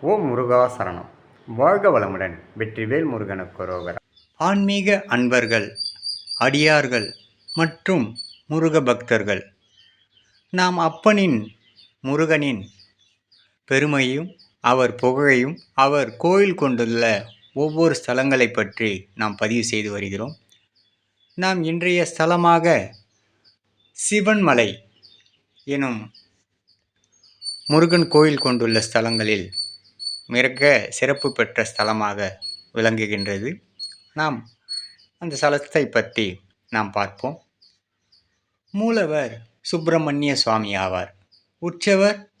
ஓம் முருகா சரணம் வாழ்க வளமுடன் வெற்றிவேல் முருகனுக்கு ரோகரா. ஆன்மீக அன்பர்கள் அடியார்கள் மற்றும் முருக பக்தர்கள் நாம் அப்பனின் முருகனின் பெருமையும் அவர் புகழையும் அவர் கோயில் கொண்டுள்ள ஒவ்வொரு ஸ்தலங்களை பற்றி நாம் பதிவு செய்து வருகிறோம். நாம் இன்றைய ஸ்தலமாக சிவன்மலை எனும் முருகன் கோயில் கொண்டுள்ள ஸ்தலங்களில் மிக சிறப்பு பெற்ற ஸ்தலமாக விளங்குகின்றது. நாம் அந்த ஸ்தலத்தை பற்றி நாம் பார்ப்போம். மூலவர் சுப்பிரமணிய சுவாமி ஆவார். உற்சவர்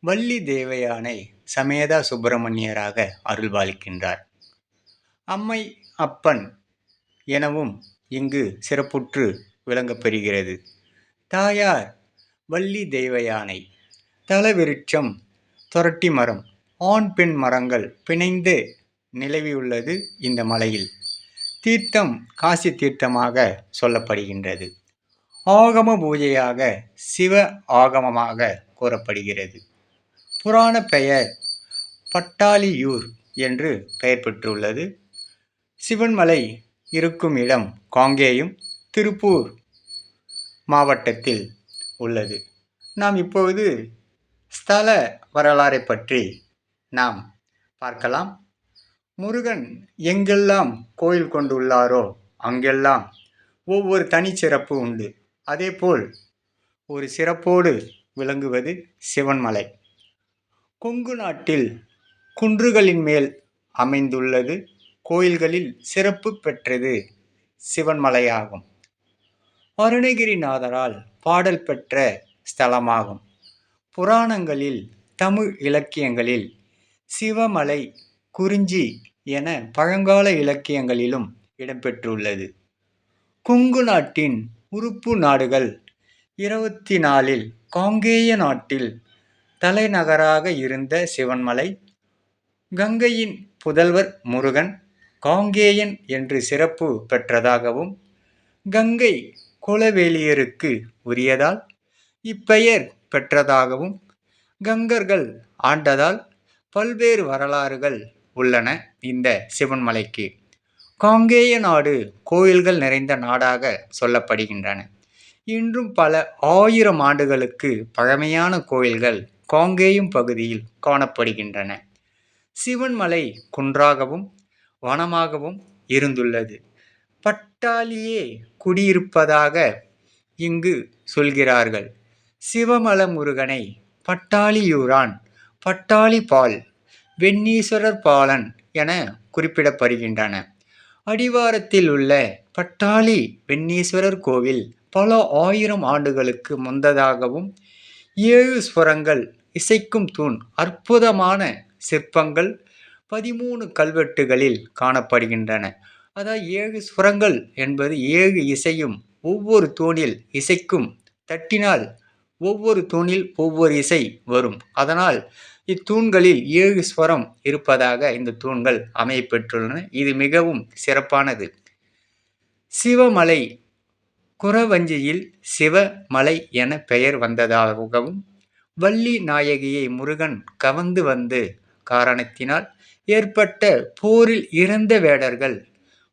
வள்ளி தேவயானை சமேதா சுப்பிரமணியராக அருள்பாலிக்கின்றார். அம்மை அப்பன் எனவும் இங்கு சிறப்புற்று விளங்கப்பெறுகிறது தாயார் வள்ளி தேவயானை தலவிருட்சம் தொரட்டி மரம் ஆண் பெண் மரங்கள் பிணைந்து நிலவியுள்ளது இந்த மலையில். தீர்த்தம் காசி தீர்த்தமாக சொல்லப்படுகின்றது. ஆகம பூஜையாக சிவ ஆகமமாக கூறப்படுகிறது. புராண பெயர் பட்டாலியூர் என்று பெயர் பெற்றுள்ளது. சிவன்மலை இருக்கும் இடம் காங்கேயம் திருப்பூர் மாவட்டத்தில் உள்ளது. நாம் இப்பொழுது ஸ்தல வரலாறை பற்றி நாம் பார்க்கலாம். முருகன் எங்கெல்லாம் கோயில் கொண்டுள்ளாரோ அங்கெல்லாம் ஒவ்வொரு தனிச்சிறப்பு உண்டு. அதேபோல் ஒரு சிறப்போடு விளங்குவது சிவன்மலை கொங்கு நாட்டில் குன்றுகளின் மேல் அமைந்துள்ளது. கோயில்களில் சிறப்பு பெற்றது சிவன்மலையாகும் அருணகிரிநாதரால் பாடல் பெற்ற ஸ்தலமாகும். புராணங்களில் தமிழ் இலக்கியங்களில் சிவமலை குறிஞ்சி என பழங்கால இலக்கியங்களிலும் இடம்பெற்றுள்ளது. குங்கு நாட்டின் உறுப்பு நாடுகள் இருபத்தி நாலில் காங்கேய நாட்டில் தலைநகராக இருந்த சிவன்மலை கங்கையின் புதல்வர் முருகன் காங்கேயன் என்று சிறப்பு பெற்றதாகவும் கங்கை குலவேலியருக்கு உரியதால் இப்பெயர் பெற்றதாகவும் கங்கர்கள் ஆண்டதால் பல்வேறு வரலாறுகள் உள்ளன இந்த சிவன்மலைக்கு காங்கேய நாடு கோயில்கள் நிறைந்த நாடாக சொல்லப்படுகின்றன. இன்றும் பல ஆயிரம் ஆண்டுகளுக்கு பழமையான கோயில்கள் காங்கேயம் பகுதியில் காணப்படுகின்றன. சிவன்மலை குன்றாகவும் வனமாகவும் இருந்துள்ளது. பட்டாளியே குடியிருப்பதாக இங்கு சொல்கிறார்கள். சிவமல முருகனை பட்டாளியூரான் பட்டாளி பால் வெண்ணீஸ்வரர் பாலன் என குறிப்பிடப்படுகின்றன. அடிவாரத்தில் உள்ள பட்டாளி வெண்ணீஸ்வரர் கோவில் பல ஆயிரம் ஆண்டுகளுக்கு முந்ததாகவும் ஏழு ஸ்வரங்கள் இசைக்கும் தூண் அற்புதமான சிற்பங்கள் பதிமூணு கல்வெட்டுகளில் காணப்படுகின்றன. அதாவது ஏழு ஸ்வரங்கள் என்பது ஏழு இசையும் ஒவ்வொரு தூணில் இசைக்கும் தட்டினால் ஒவ்வொரு தூணில் ஒவ்வொரு இசை வரும். அதனால் இத்தூண்களில் ஏழு ஸ்வரம் இருப்பதாக இந்த தூண்கள் அமையப்பெற்றுள்ளன. இது மிகவும் சிறப்பானது. சிவமலை குறவஞ்சியில் சிவமலை என பெயர் வந்ததாகவும் வள்ளி நாயகியை முருகன் கவர்ந்து வந்து காரணத்தினால் ஏற்பட்ட போரில் இறந்த வேடர்கள்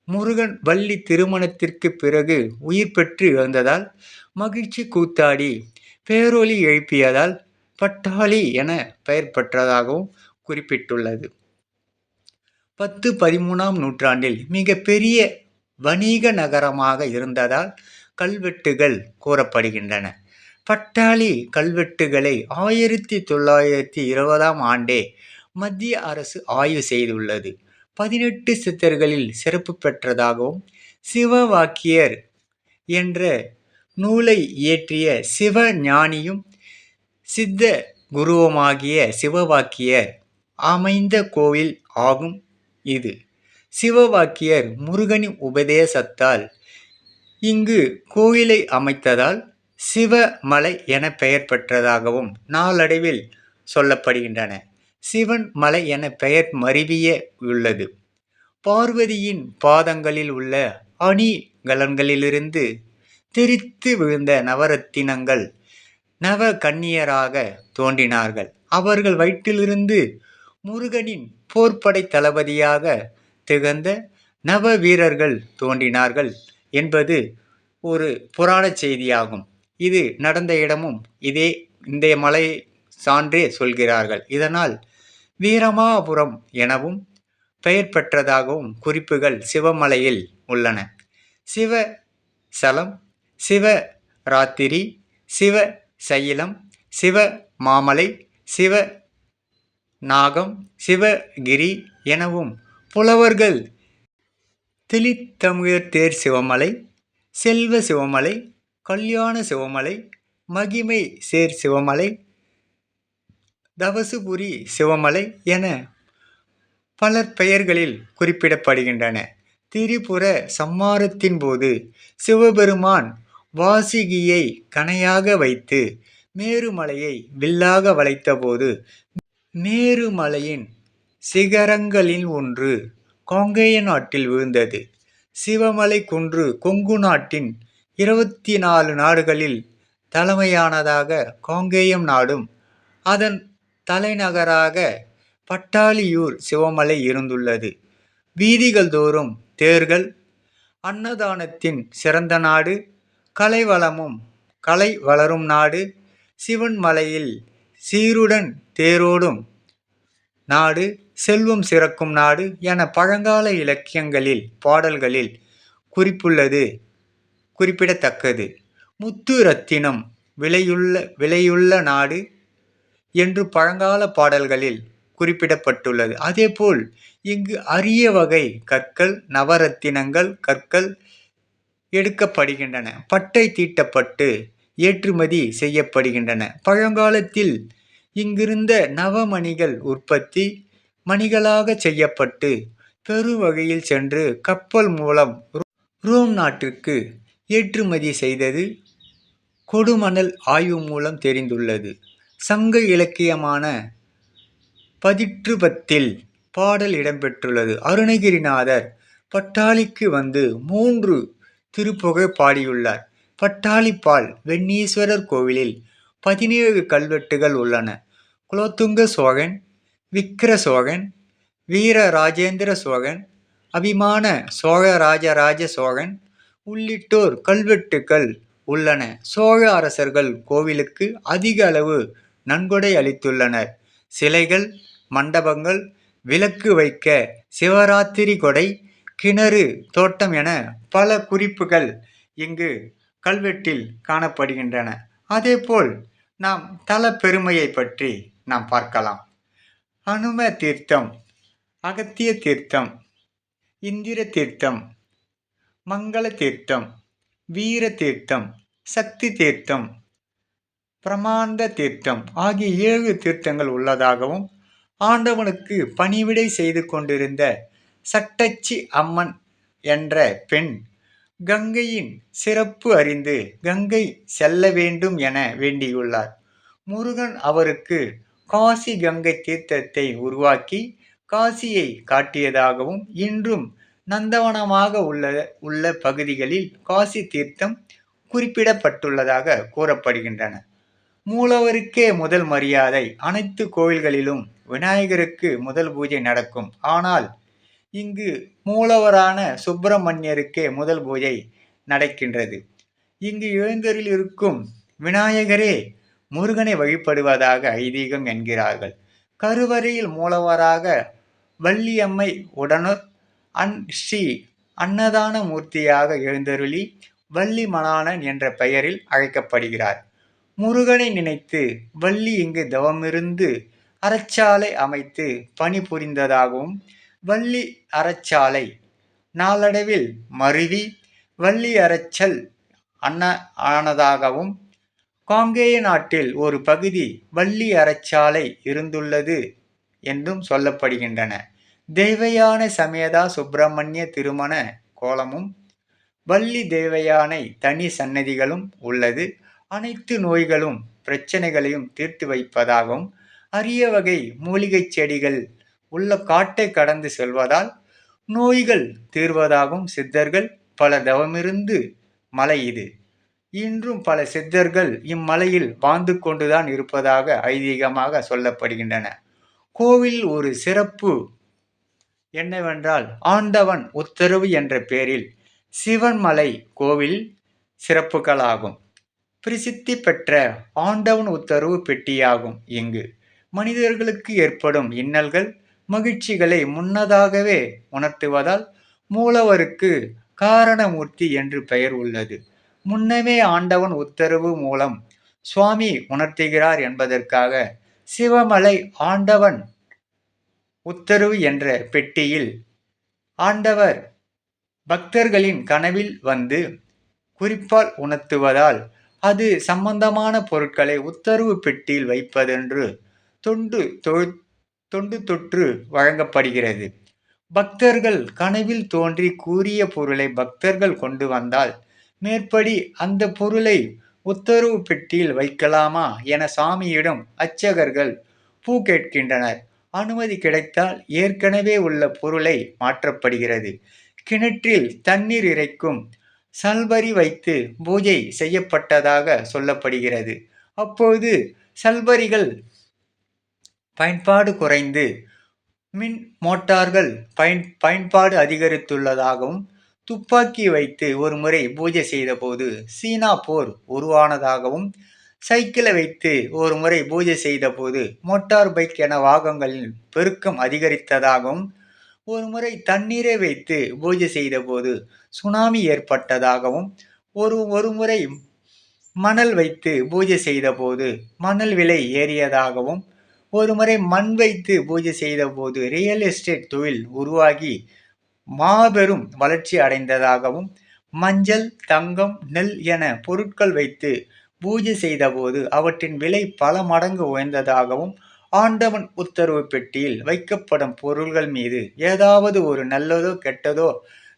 முருகன் வள்ளி திருமணத்திற்கு பிறகு உயிர் பெற்று இழந்ததால் மகிழ்ச்சி கூத்தாடி பேரொலி எழுப்பியதால் பட்டாளி என பெயர் பெற்றதாகவும் குறிப்பிட்டுள்ளது. பத்து பதிமூணாம் நூற்றாண்டில் மிக பெரிய வணிக நகரமாக இருந்ததால் கல்வெட்டுகள் கூறப்படுகின்றன. பட்டாளி கல்வெட்டுகளை ஆயிரத்தி தொள்ளாயிரத்தி இருபதாம் ஆண்டே மத்திய அரசு ஆய்வு செய்துள்ளது. பதினெட்டு சித்தர்களில் சிறப்பு பெற்றதாகவும் சிவவாக்கியர் என்ற நூலை இயற்றிய சிவ ஞானியும் சித்த குருவுமாகிய சிவவாக்கியர் அமைந்த கோவில் ஆகும் இது. சிவவாக்கியர் முருகனின் உபதேசத்தால் இங்கு கோயிலை அமைத்ததால் சிவமலை என பெயர் பெற்றதாகவும் நாளடைவில் சொல்லப்படுகின்றன. சிவன் மலை என பெயர் மருவிய உள்ளது. பார்வதியின் பாதங்களில் உள்ள அணிகலன்களிலிருந்து தெரித்து விழுந்த நவரத்தினங்கள் நவ கன்னியராக தோன்றினார்கள். அவர்கள் வயிற்றிலிருந்து முருகனின் போர்ப்படை தளபதியாக திகழ்ந்த நவ வீரர்கள் தோன்றினார்கள் என்பது ஒரு புராண செய்தியாகும். இது நடந்த இடமும் இதே இந்த மலை சான்றே சொல்கிறார்கள். இதனால் வீரமாபுரம் எனவும் பெயர் பெற்றதாகவும் குறிப்புகள் சிவமலையில் உள்ளன. சிவ சலம் சிவ ராத்திரி சிவ சைலம் சிவ மாமலை சிவ நாகம் சிவகிரி எனவும் புலவர்கள் திலித்தமிழர் தேர் சிவமலை செல்வ சிவமலை கல்யாண சிவமலை மகிமை சேர் சிவமலை தவசுபுரி சிவமலை என பலர் பெயர்களில் குறிப்பிடப்படுகின்றன. திரிபுர சம்மாரத்தின் போது சிவபெருமான் வாசிகியை கணையாக வைத்து மேருமலையை வில்லாக வளைத்தபோது மேருமலையின் சிகரங்களில் ஒன்று காங்கேய நாட்டில் விழுந்தது. சிவமலை குன்று கொங்கு நாட்டின் இருபத்தி நாலு நாடுகளில் தலைமையானதாக காங்கேயம் நாடும். அதன் தலைநகராக பட்டாளியூர் சிவமலை இருந்துள்ளது. வீதிகள் தோறும் தேர்கள் அன்னதானத்தின் சிறந்த நாடு கலை வளமும் கலை வளரும் நாடு சிவன் மலையில் சீருடன் தேரோடும் நாடு செல்வம் சிறக்கும் நாடு என பழங்கால இலக்கியங்களில் பாடல்களில் குறிப்புள்ளது குறிப்பிடத்தக்கது. முத்து ரத்தினம் விலையுள்ள விலையுள்ள நாடு என்று பழங்கால பாடல்களில் குறிப்பிடப்பட்டுள்ளது. அதேபோல் இங்கு அரிய வகை கற்கள் நவரத்தினங்கள் கற்கள் எடுக்கப்படுகின்றன. பட்டை தீட்டப்பட்டு ஏற்றுமதி செய்யப்படுகின்றன. பழங்காலத்தில் இங்கிருந்த நவமணிகள் உற்பத்தி மணிகளாக செய்யப்பட்டு பெருவகையில் சென்று கப்பல் மூலம் ரோம் நாட்டிற்கு ஏற்றுமதி செய்தது கொடுமணல் ஆய்வு மூலம் தெரிந்துள்ளது. சங்க இலக்கியமான பதிற்றுபத்தில் பாடல் இடம்பெற்றுள்ளது. அருணகிரிநாதர் பட்டாளிக்கு வந்து மூன்று திருப்புகை பாடியுள்ளார். பட்டாளிப்பால் வெண்ணீஸ்வரர் கோவிலில் பதினேழு கல்வெட்டுகள் உள்ளன. குலோத்துங்க சோழன் விக்கிர சோழன் வீர ராஜேந்திர சோழன் அபிமான சோழராஜராஜ சோழன் உள்ளிட்டோர் கல்வெட்டுக்கள் உள்ளன. சோழ அரசர்கள் கோவிலுக்கு அதிக அளவு நன்கொடை அளித்துள்ளனர். சிலைகள் மண்டபங்கள் விளக்கு வைக்க சிவராத்திரி கொடை கிணறு தோட்டம் என பல குறிப்புகள் இங்கு கல்வெட்டில் காணப்படுகின்றன. அதேபோல் நாம் தல பெருமையை பற்றி நாம் பார்க்கலாம். அனும தீர்த்தம் அகத்திய தீர்த்தம் இந்திர தீர்த்தம் மங்கள தீர்த்தம் வீர தீர்த்தம் சக்தி தீர்த்தம் பிரமாந்த தீர்த்தம் ஆகிய ஏழு தீர்த்தங்கள் உள்ளதாகவும் ஆண்டவனுக்கு பணிவிடை செய்து கொண்டிருந்த சட்டச்சி அம்மன் என்ற பெண் கங்கையின் சிறப்பு அறிந்து கங்கை செல்ல வேண்டும் என வேண்டியுள்ளார். முருகன் அவருக்கு காசி கங்கை தீர்த்தத்தை உருவாக்கி காசியை காட்டியதாகவும் இன்றும் நந்தவனமாக உள்ள உள்ள பகுதிகளில் காசி தீர்த்தம் குறிப்பிடப்பட்டுள்ளதாக கூறப்படுகின்றன. மூலவருக்கே முதல் மரியாதை அனைத்து கோயில்களிலும் விநாயகருக்கு முதல் பூஜை நடக்கும். ஆனால் இங்கு மூலவரான சுப்பிரமணியருக்கே முதல் பூஜை நடக்கின்றது. இங்கு எழுந்தரில் இருக்கும் விநாயகரே முருகனை வழிபடுவதாக ஐதீகம் என்கிறார்கள். கருவறையில் மூலவராக வள்ளியம்மை உடனுர் அன் ஸ்ரீ அன்னதான மூர்த்தியாக எழுந்தருளி வள்ளி மணாளன் என்ற பெயரில் அழைக்கப்படுகிறார். முருகனை நினைத்து வள்ளி இங்கு தவமிருந்து அறச்சாலை அமைத்து பணிபுரிந்ததாகவும் வள்ளி அறச்சாலை. நாளடைவில் மருவி வள்ளி அறச்சல் அன்ன ஆனதாகவும் காங்கேய நாட்டில் ஒரு பகுதி வள்ளி அறச்சாலை இருந்துள்ளது என்றும் சொல்லப்படுகின்றன. தேவையான சமேதா சுப்பிரமணிய திருமண கோலமும் வள்ளி தேவயானை தனி சன்னதிகளும் உள்ளது. அனைத்து நோய்களும் பிரச்சனைகளையும் தீர்த்து வைப்பதாகவும் அரிய வகை மூலிகை செடிகள் உள்ள காட்டை கடந்து செல்வதால் நோய்கள் தீர்வதாகவும் சித்தர்கள் பல தவமிருந்து மலை இது. இன்றும் பல சித்தர்கள் இம்மலையில் வாழ்ந்து கொண்டுதான் இருப்பதாக ஐதீகமாக சொல்லப்படுகின்றன. கோவில் ஒரு சிறப்பு என்னவென்றால் ஆண்டவன் உத்தரவு என்ற பெயரில் சிவன்மலை கோவில் சிறப்புகளாகும். பிரசித்தி பெற்ற ஆண்டவன் உத்தரவு பெட்டியாகும் இங்கு. மனிதர்களுக்கு ஏற்படும் இன்னல்கள் மகிழ்ச்சிகளை முன்னதாகவே உணர்த்துவதால் மூலவருக்கு காரணமூர்த்தி என்று பெயர் உள்ளது. முன்னமே ஆண்டவன் உத்தரவு மூலம் சுவாமி உணர்த்துகிறார் என்பதற்காக சிவமலை ஆண்டவன் உத்தரவு என்ற பெட்டியில் ஆண்டவர் பக்தர்களின் கனவில் வந்து குறிப்பால் உணர்த்துவதால் அது சம்பந்தமான பொருட்களை உத்தரவு பெட்டியில் வைப்பதென்று தொண்டு தொண்டு தொற்று வழங்கப்படுகிறது. பக்தர்கள் கனவில் தோன்றி கூறிய பொருளை பக்தர்கள் கொண்டு வந்தால் மேற்படி அந்த பொருளை உத்தரவு பெட்டியில் வைக்கலாமா என சாமியிடம் அச்சகர்கள் பூ கேட்கின்றனர். அனுமதி கிடைத்தால் ஏற்கனவே உள்ள பொருளை மாற்றப்படுகிறது. கிணற்றில் தண்ணீர் இறைக்கும் சல்பரி வைத்து பூஜை செய்யப்பட்டதாக சொல்லப்படுகிறது. அப்போது சல்பரிகள் பயன்பாடு குறைந்து மின் மோட்டார்கள் பயன் பயன்பாடு அதிகரித்துள்ளதாகவும் துப்பாக்கி வைத்து ஒரு முறை பூஜை செய்தபோது சீனா போர் உருவானதாகவும் சைக்கிளை வைத்து ஒரு முறை பூஜை செய்தபோது மோட்டார் பைக் என வாகங்களின் பெருக்கம் அதிகரித்ததாகவும் ஒரு முறை தண்ணீரை வைத்து பூஜை செய்தபோது சுனாமி ஏற்பட்டதாகவும் ஒரு ஒரு முறை மணல் வைத்து பூஜை செய்தபோது மணல் விலை ஏறியதாகவும் ஒரு முறை மண் வைத்து பூஜை செய்தபோது ரியல் எஸ்டேட் தொழில் உருவாகி மாபெரும் வளர்ச்சி அடைந்ததாகவும் மஞ்சள் தங்கம் நெல் என பொருட்கள் வைத்து பூஜை செய்தபோது அவற்றின் விலை பல மடங்கு உயர்ந்ததாகவும் ஆண்டவன் உத்தரவு பெட்டியில் வைக்கப்படும் பொருள்கள் மீது ஏதாவது ஒரு நல்லதோ கெட்டதோ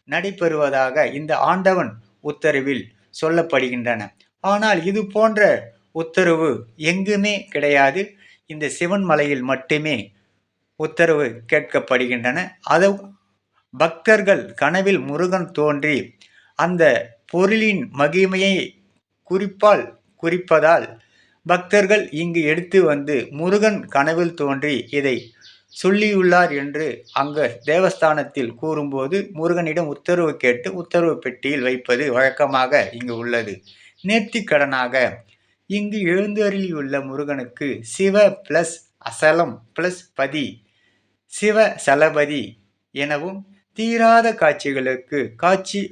நடைபெறுவதாக இந்த ஆண்டவன் உத்தரவில் சொல்லப்படுகின்றன. ஆனால் இது போன்ற உத்தரவு எங்குமே கிடையாது. இந்த சிவன் மலையில் மட்டுமே உத்தரவு கேட்கப்படுகின்றன. அது பக்தர்கள் கனவில் முருகன் தோன்றி அந்த பொருளின் மகிமையை குறிப்பால் குறிப்பதால் பக்தர்கள் இங்கு எடுத்து வந்து முருகன் கனவில் தோன்றி இதை சொல்லியுள்ளார் என்று அங்கு தேவஸ்தானத்தில் கூறும்போது முருகனிடம் உத்தரவு கேட்டு உத்தரவு பெட்டியில் வைப்பது வழக்கமாக இங்கு உள்ளது. நேர்த்திக்கடனாக இங்கு எழுந்தருளியுள்ள முருகனுக்கு சிவ பிளஸ் அசலம் பிளஸ் பதி சிவ சலபதி எனவும் தீராத காட்சிகளுக்கு காட்சி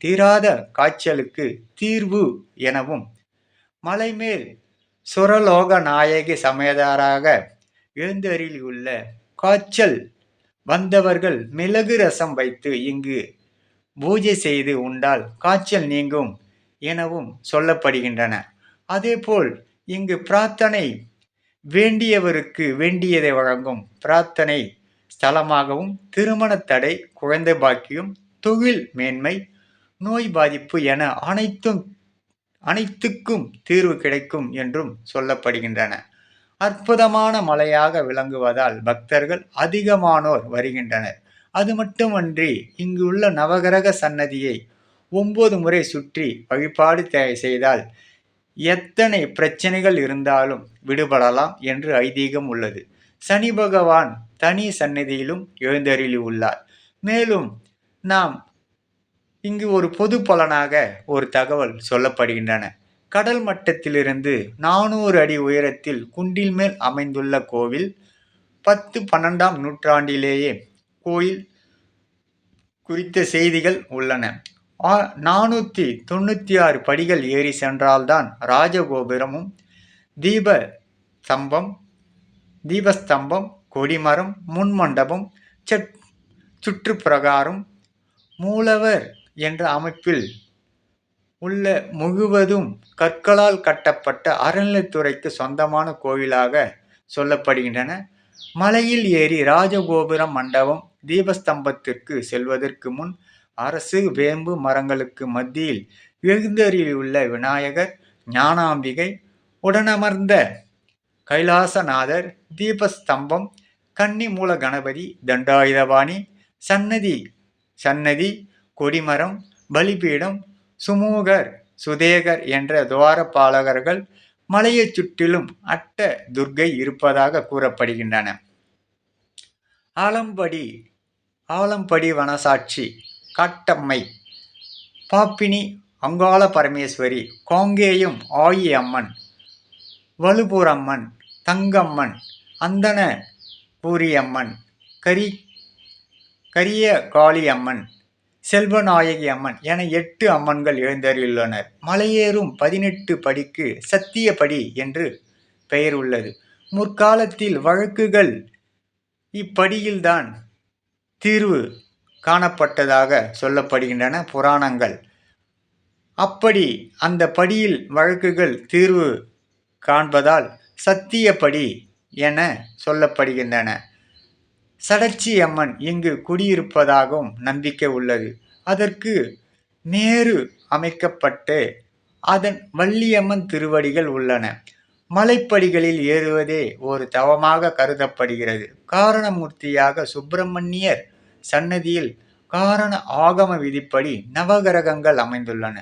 தீராத காய்ச்சலுக்கு தீர்வு எனவும் மலைமேல் சுரலோக நாயகி சமேதாராக எழுந்தருளியுள்ள காய்ச்சல் வந்தவர்கள் மிளகு ரசம் வைத்து இங்கு பூஜை செய்து உண்டால் காய்ச்சல் நீங்கும் எனவும் சொல்லப்படுகின்றன. அதேபோல் இங்கு பிரார்த்தனை வேண்டியவருக்கு வேண்டியதை வழங்கும். பிரார்த்தனை ஸ்தலமாகவும் திருமண தடை குழந்தை பாக்கியம் தொழில் மேன்மை நோய் பாதிப்பு என அனைத்தும் அனைத்துக்கும் தீர்வு கிடைக்கும் என்றும் சொல்லப்படுகின்றன. அற்புதமான மலையாக விளங்குவதால் பக்தர்கள் அதிகமானோர் வருகின்றனர். அது மட்டுமன்றி இங்கு உள்ள நவகிரக சன்னதியை ஒன்பது முறை சுற்றி வழிபாடு செய்தால் எத்தனை பிரச்சனைகள் இருந்தாலும் விடுபடலாம் என்று ஐதீகம் உள்ளது. சனி பகவான் தனி சன்னதியிலும் எழுந்தருளி உள்ளார். மேலும் நாம் இங்கு ஒரு பொது பலனாக ஒரு தகவல் சொல்லப்படுகின்றன. கடல் மட்டத்திலிருந்து நானூறு அடி உயரத்தில் குண்டில் மேல் அமைந்துள்ள கோவில் பத்து பன்னெண்டாம் நூற்றாண்டிலேயே கோயில் குறித்த செய்திகள் உள்ளன. நானூற்றி தொண்ணூற்றி ஆறு படிகள் ஏறி சென்றால்தான் ராஜகோபுரமும் தீப ஸ்தம்பம் தீபஸ்தம்பம் கொடிமரம் முன்மண்டபம் சட் சுற்றுப்பிரகாரம் மூலவர் என்ற அமைப்பில் உள்ள முழுவதும் கற்களால் கட்டப்பட்ட அறநிலைத்துறைக்கு சொந்தமான கோவிலாக சொல்லப்படுகின்றன. மலையில் ஏறி ராஜகோபுரம் மண்டபம் தீபஸ்தம்பத்திற்கு செல்வதற்கு முன் அரசு வேம்பு மரங்களுக்கு மத்தியில் எழுந்தருளியுள்ள விநாயகர் ஞானாம்பிகை உடனமர்ந்த கைலாசநாதர் தீபஸ்தம்பம் கன்னிமூல கணபதி தண்டாயுதபாணி சன்னதி சன்னதி கொடிமரம் பலிபீடம் சுமூகர் சுதேகர் என்ற துவாரபாலகர்கள் மலையைச் சுற்றிலும் அட்ட துர்க்கை இருப்பதாக கூறப்படுகின்றன. ஆலம்படி ஆலம்படி வனசாட்சி காட்டம்மை. பாப்பினி அங்காள பரமேஸ்வரி காங்கேயம் ஆயி அம்மன் வலுபூரம்மன் தங்கம்மன் அந்தன பூரியம்மன் கரி கரிய காளி அம்மன் செல்வநாயகி அம்மன் என எட்டு அம்மன்கள் எழுந்தறியுள்ளனர் மலையேறும் பதினெட்டு படிக்கு சத்தியப்படி என்று பெயர் உள்ளது. முற்காலத்தில் வழக்குகள் இப்படியில்தான் தீர்வு காணப்பட்டதாக சொல்லப்படுகின்றன புராணங்கள். அப்படி அந்த படியில் வழக்குகள் தீர்வு காண்பதால் சத்தியப்படி என சொல்லப்படுகின்றன. சடச்சி அம்மன் இங்கு குடியிருப்பதாகவும் நம்பிக்கை உள்ளது. அதற்கு நேரு அமைக்கப்பட்டு அதன் வள்ளியம்மன் திருவடிகள் உள்ளன. மலைப்படிகளில் ஏறுவதே ஒரு தவமாக கருதப்படுகிறது. காரணமூர்த்தியாக சுப்பிரமணியர் சன்னதியில் காரண ஆகம விதிப்படி நவகிரகங்கள் அமைந்துள்ளன.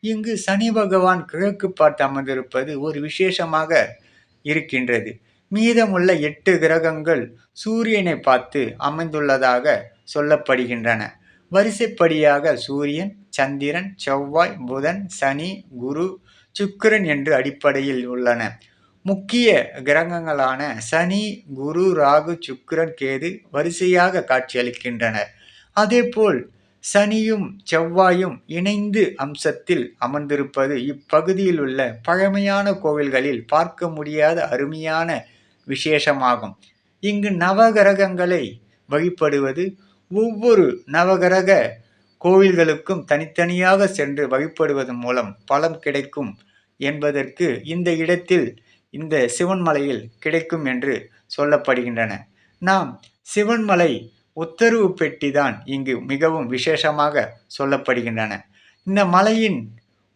இங்கு சனி பகவான் கிழக்கு பார்த்து அமர்ந்திருப்பது ஒரு விசேஷமாக இருக்கின்றது. மீதமுள்ள எட்டு கிரகங்கள் சூரியனை பார்த்து அமைந்துள்ளதாக சொல்லப்படுகின்றன. வரிசைப்படியாக சூரியன் சந்திரன் செவ்வாய் புதன் சனி குரு சுக்கிரன் என்று அடிப்படையில் உள்ளன. முக்கிய கிரகங்களான சனி குரு ராகு சுக்கிரன் கேது வரிசையாக காட்சியளிக்கின்றனர். அதேபோல் சனியும் செவ்வாயும் இணைந்து அம்சத்தில் அமர்ந்திருப்பது இப்பகுதியில் உள்ள பழமையான கோவில்களில் பார்க்க முடியாத அருமையான விசேஷமாகும். இங்கு நவகிரகங்களை வழிபடுவது ஒவ்வொரு நவகிரக கோவில்களுக்கும் தனித்தனியாக சென்று வழிபடுவதன் மூலம் பலம் கிடைக்கும் என்பதற்கு இந்த இடத்தில் இந்த சிவன்மலையில் கிடைக்கும் என்று சொல்லப்படுகின்றன. நாம் சிவன்மலை உத்தரவு பெட்டி தான் இங்கு மிகவும் விசேஷமாக சொல்லப்படுகின்றன. இந்த மலையின்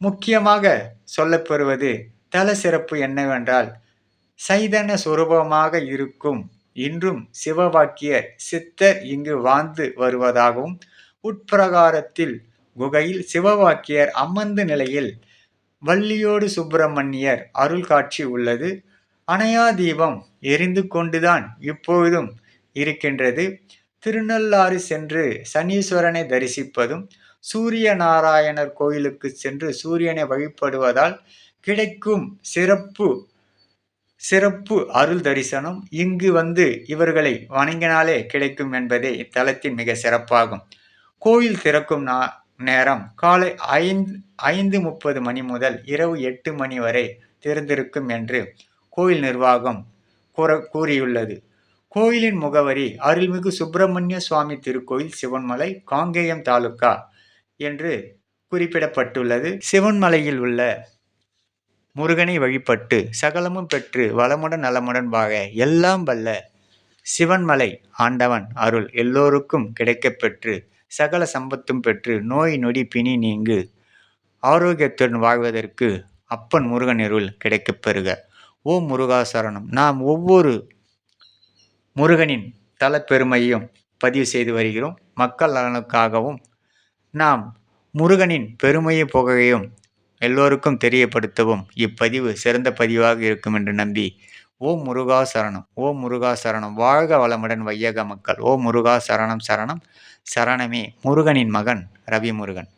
முக்கியமாக சொல்லப்பெறுவது தல சிறப்பு என்னவென்றால் சைதன சுரூபமாக இருக்கும் இன்றும் சிவவாக்கிய சித்தர் இங்கு வாழ்ந்து வருவதாகவும் உட்பிரகாரத்தில் குகையில் சிவவாக்கியர் அமர்ந்த நிலையில் வள்ளியோடு சுப்பிரமணியர் அருள் காட்சி உள்ளது. அணையா தீபம் எரிந்து கொண்டுதான் இப்பொழுதும் இருக்கின்றது. திருநள்ளாறு சென்று சனீஸ்வரனை தரிசிப்பதும் சூரிய நாராயணர் கோயிலுக்கு சென்று சூரியனை வழிபடுவதால் கிடைக்கும் சிறப்பு சிறப்பு அருள் தரிசனம் இங்கு வந்து இவர்களை வணங்கினாலே கிடைக்கும் என்பதே இத்தலத்தின் மிக சிறப்பாகும். கோயில் திறக்கும் நா நேரம். காலை ஐந்து ஐந்து முப்பது மணி முதல் இரவு எட்டு மணி வரை திறந்திருக்கும் என்று கோயில் நிர்வாகம் கூற கூறியுள்ளது. கோயிலின் முகவரி அருள்மிகு சுப்பிரமணிய சுவாமி திருக்கோயில் சிவன்மலை காங்கேயம் தாலுக்கா என்று குறிப்பிடப்பட்டுள்ளது. சிவன்மலையில் உள்ள முருகனை வழிபட்டு சகலமும் பெற்று வளமுடன் நலமுடன் வாக எல்லாம் வல்ல சிவன்மலை ஆண்டவன் அருள் எல்லோருக்கும் கிடைக்கப்பெற்று சகல சம்பத்தும் பெற்று நோய் நொடி பிணி நீங்கு. ஆரோக்கியத்துடன் வாழ்வதற்கு அப்பன் முருகன் அருள் கிடைக்கப் பெறுக. ஓ முருகாசரணம் நாம் ஒவ்வொரு முருகனின் தலப்பெருமையும் பதிவு செய்து வருகிறோம். மக்கள் நலனுக்காகவும் நாம் முருகனின் பெருமையை புகையும் எல்லோருக்கும் தெரியப்படுத்தவும் இப்பதிவு சிறந்த பதிவாக இருக்கும் என்று நம்பி ஓம் முருகா சரணம் ஓம் முருகா சரணம். வாழ்க வளமுடன் வையக மக்கள். ஓம் முருகா சரணம் சரணம். சரணமே முருகனின் மகன் ரவி முருகன்